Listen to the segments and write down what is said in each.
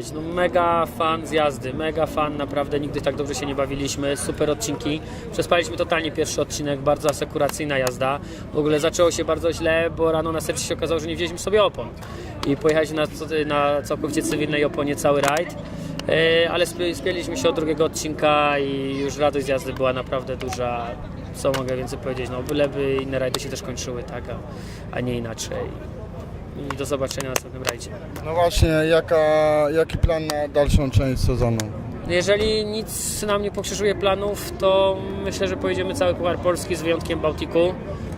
powiedzieć, no mega fan z jazdy, mega fan, naprawdę nigdy tak dobrze się nie bawiliśmy, super odcinki. Przespaliśmy totalnie pierwszy odcinek, bardzo asekuracyjna jazda. W ogóle zaczęło się bardzo źle, bo rano na sercu się okazało, że nie wzięliśmy sobie opon. I pojechaliśmy na, na całkowicie cywilnej oponie cały rajd. E, Ale spi- spięliśmy się od drugiego odcinka i już radość z jazdy była naprawdę duża. Co mogę więcej powiedzieć, no byleby inne rajdy się też kończyły, tak, a, a nie inaczej. I do zobaczenia na następnym rajdzie. No właśnie, jaka, jaki plan na dalszą część sezonu? Jeżeli nic nam nie pokrzyżuje planów, to myślę, że pojedziemy cały Puchar Polski z wyjątkiem Bałtiku,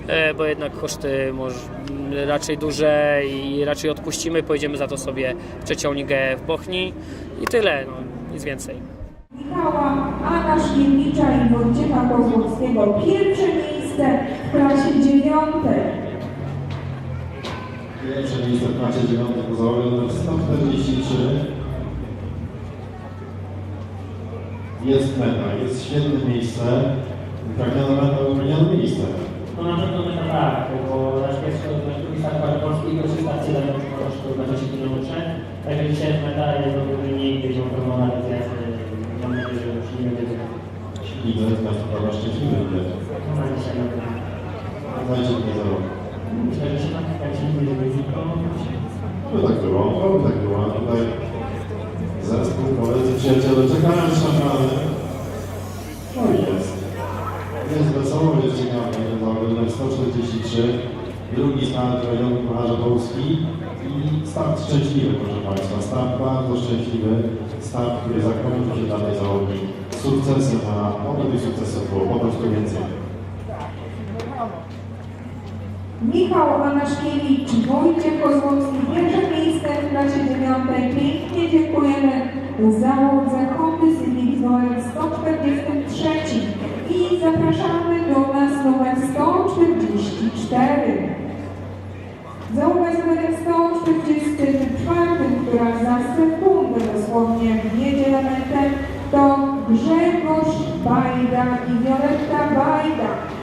e, bo jednak koszty może, raczej duże i raczej odpuścimy. Pojedziemy za to sobie w trzecią ligę w Bochni i tyle, no, nic więcej. Michała, Anna Szkielnicza i Wojciecha Kozłowskiego. Pierwsze miejsce w klasie dziewiątej. Pierwsze miejsce w klasie 9 pozory numer 143. Jest meta, jest świetne miejsce. Pragniona meta, upragnione miejsce. No na pewno meta tak, bo nasz pierwszy, nasz drugi start Puchar Polski to 307 na 3 km. Także dzisiaj jest meta, jest dobry wynik, będzie okrąglona jazdy. Mam nadzieję, że już nie będzie Widzę, z nas prawa szczęśliwy widać. na dzisiaj pewno. Dajcie mnie za rok. Tak. Oby tak było, oby tak było. Tutaj zespół, koledzy, przyjaciele czekają szamany. No i jest. Jest wesoło, jest ciekawie. Numer 143. drugi start rajonu Pucharza Polski i start szczęśliwy, proszę Państwa. Start bardzo szczęśliwy, start, który zakończył się dla tej załogi sukcesem, a oby tych sukcesów było po prostu więcej. Michał Anaszkiewicz, Wojciech Kozłowski, pierwsze miejsce w klasie dziewiątej. Pięknie dziękujemy załodze Hondy Civic numer 143 i zapraszamy do nas numer 144. Załoga z numerem 144, która za sekundę dosłownie wjedzie elementem, to Grzegorz Bajda i Violetta Bajda.